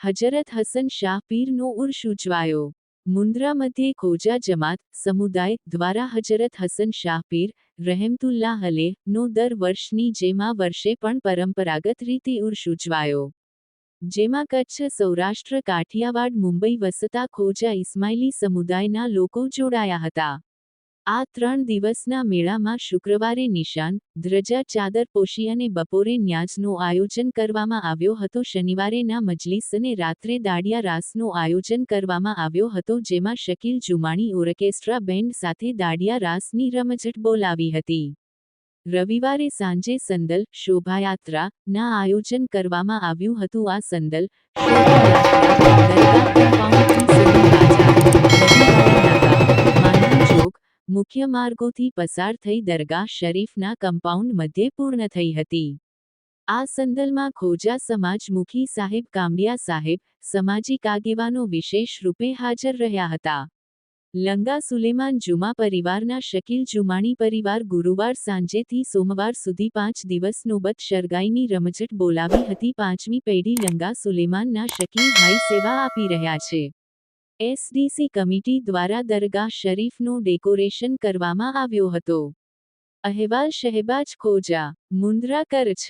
હજરત હસન શાહ પીરનો ઉર્ષ ઉજવાયો. મુન્દ્રા મધ્યે ખોજા જમાત સમુદાય દ્વારા હજરત હસન શાહ પીર રહેમતુલ્લાહ અલે નો દર વર્ષની જેમ વર્ષે પણ પરંપરાગત રીતે ઉર્ષ ઉજવાયો. જેમાં કચ્છ, સૌરાષ્ટ્ર, કાઠિયાવાડ, મુંબઈ વસતા ખોજા ઇસ્માઇલી સમુદાયના લોકો જોડાયા હતા. આ ત્રણ દિવસના મેળામાં શુક્રવારે નિશાન, ધ્રજા, ચાદર પોશી અને બપોરે ન્યાજનું આયોજન કરવામાં આવ્યો હતો. શનિવારેના મજલિસ અને રાત્રે દાડિયા રાસનું આયોજન કરવામાં આવ્યો હતો, જેમાં શકીલ જુમાણી ઓર્કેસ્ટ્રા બેન્ડ સાથે દાડિયા રાસની રમઝટ બોલાવી હતી. રવિવારે સાંજે સંદલ શોભાયાત્રા ના આયોજન કરવામાં આવ્યું હતું. આ સંદલ મુખ્ય માર્ગોથી પસાર થઈ દરગાહ શરીફના કમ્પાઉન્ડ મધ્યે પૂર્ણ થઈ હતી. આ સંદલમાં ખોજા સમાજ મુખી સાહેબ કામડિયા સાહેબ સમાજિક આગેવાનો વિશેષ રૂપે હાજર રહ્યા હતા. લંગા સુલેમાન જુમા પરિવારના શકીલ જુમાણી પરિવાર ગુરુવાર સાંજેથી સોમવાર સુધી પાંચ દિવસ નોબત શરગાઈની રમઝટ બોલાવી હતી પાંચમી પેઢી લંગા સુલેમાનના શકીલ ભાઈ સેવા આપી રહ્યા છે. એસડીસી કમિટી દ્વારા દરગાહ શરીફનું ડેકોરેશન કરવામાં આવ્યો હતો. અહેવાલ શહેબાજ ખોજા મુન્દ્રા કચ્છ